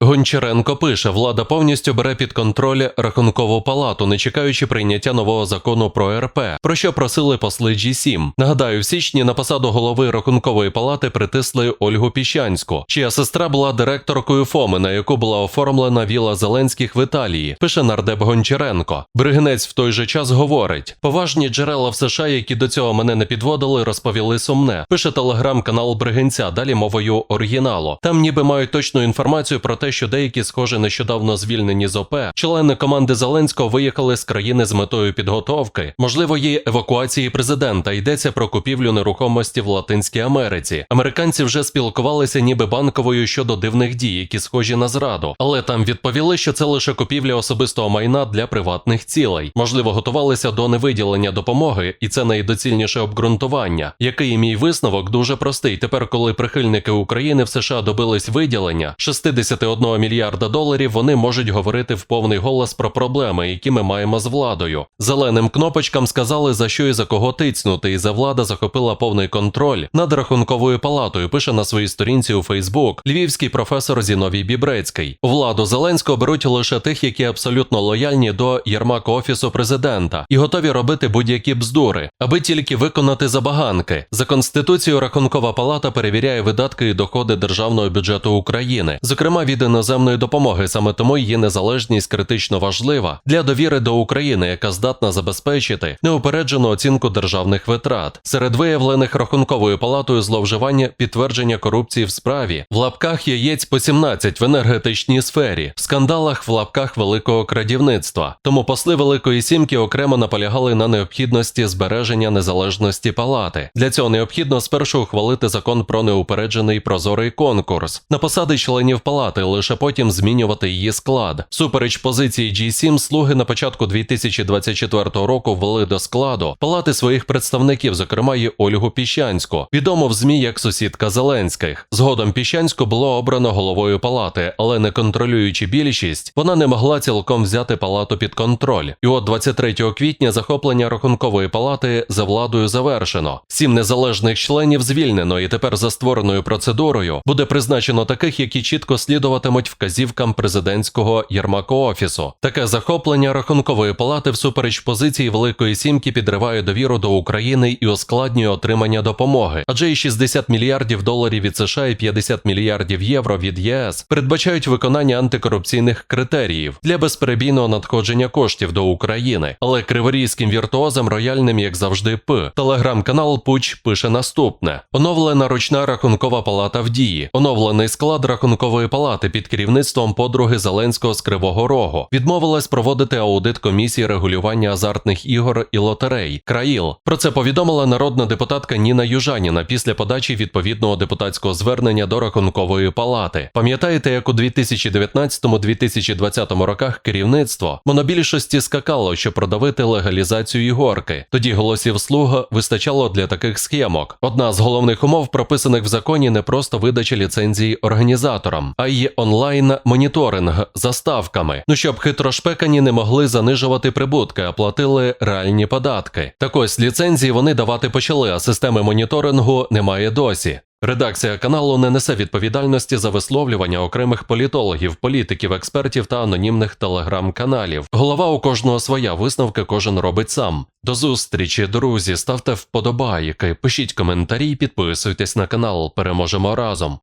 Гончаренко пише, влада повністю бере під контроль рахункову палату, не чекаючи прийняття нового закону про РП, про що просили посли G7. Нагадаю, в січні на посаду голови рахункової палати притисли Ольгу Піщанську, чия сестра була директоркою ФОМи, на яку була оформлена віла Зеленських в Італії. Пише нардеп Гончаренко. Бригинець в той же час говорить: поважні джерела в США, які до цього мене не підводили, розповіли сумне. Пише телеграм-канал Бригинця, далі мовою оригіналу. Там ніби мають точну інформацію про те, що деякі, схоже, нещодавно звільнені з ОП, члени команди Зеленського виїхали з країни з метою підготовки, можливої евакуації президента. Йдеться про купівлю нерухомості в Латинській Америці. Американці вже спілкувалися ніби банковою щодо дивних дій, які схожі на зраду, але там відповіли, що це лише купівля особистого майна для приватних цілей. Можливо, готувалися до невиділення допомоги, і це найдоцільніше обґрунтування. Який мій висновок дуже простий. Тепер, коли прихильники України в США добились виділення 61 мільярда доларів, вони можуть говорити в повний голос про проблеми, які ми маємо з владою. Зеленим кнопочкам сказали за що і за кого тицнути, і за влада захопила повний контроль над рахунковою палатою. Пише на своїй сторінці у Фейсбук львівський професор Зіновій Бібрецький. Владу Зеленського беруть лише тих, які абсолютно лояльні до Єрмака офісу президента і готові робити будь-які бздури, аби тільки виконати забаганки. За конституцією рахункова палата перевіряє видатки і доходи державного бюджету України, зокрема від іноземної допомоги. Саме тому її незалежність критично важлива для довіри до України, яка здатна забезпечити неупереджену оцінку державних витрат. Серед виявлених рахунковою палатою зловживання підтвердження корупції в справі в лапках яєць по 17 в енергетичній сфері, в скандалах в лапках великого крадівництва. Тому посли Великої Сімки окремо наполягали на необхідності збереження незалежності палати. Для цього необхідно спершу ухвалити закон про неупереджений прозорий конкурс на посади членів палати, лише потім змінювати її склад. Супереч позиції G7, слуги на початку 2024 року ввели до складу палати своїх представників, зокрема й Ольгу Піщанську, відому в змі як сусідка Зеленських. Згодом Піщанську було обрано головою палати, але не контролюючи більшість, вона не могла цілком взяти палату під контроль. І от 23 квітня захоплення рахункової палати за владою завершено. Сім незалежних членів звільнено, і тепер за створеною процедурою буде призначено таких, які чітко слідуватимуть вказівкам президентського Єрмака офісу. Таке захоплення рахункової палати всупереч позиції Великої Сімки підриває довіру до України і ускладнює отримання допомоги, адже і 60 мільярдів доларів від США і 50 мільярдів євро від ЄС передбачають виконання антикорупційних критеріїв для безперебійного надходження коштів до України. Але криворізьким віртуозам рояльним, як завжди, п телеграм-канал Пуч пише наступне: оновлена ручна рахункова палата в дії, оновлений склад рахункової палати під керівництвом подруги Зеленського з Кривого Рогу відмовилась проводити аудит комісії регулювання азартних ігор і лотерей Країл. Про це повідомила народна депутатка Ніна Южаніна після подачі відповідного депутатського звернення до рахункової палати. Пам'ятаєте, як у 2019-2020 роках керівництво монобільшості скакало, щоб продавити легалізацію ігорки. Тоді голосів слуга вистачало для таких схемок. Одна з головних умов, прописаних в законі, не просто видача ліцензії організаторам, а й онлайн моніторинг за ставками. Ну щоб хитрошпекані не могли занижувати прибутки, а платили реальні податки. Так ось ліцензії вони давати почали, а системи моніторингу немає досі. Редакція каналу не несе відповідальності за висловлювання окремих політологів, політиків, експертів та анонімних телеграм-каналів. Голова у кожного своя висновки кожен робить сам. До зустрічі, друзі. Ставте вподобайки, пишіть коментарі, підписуйтесь на канал. Переможемо разом.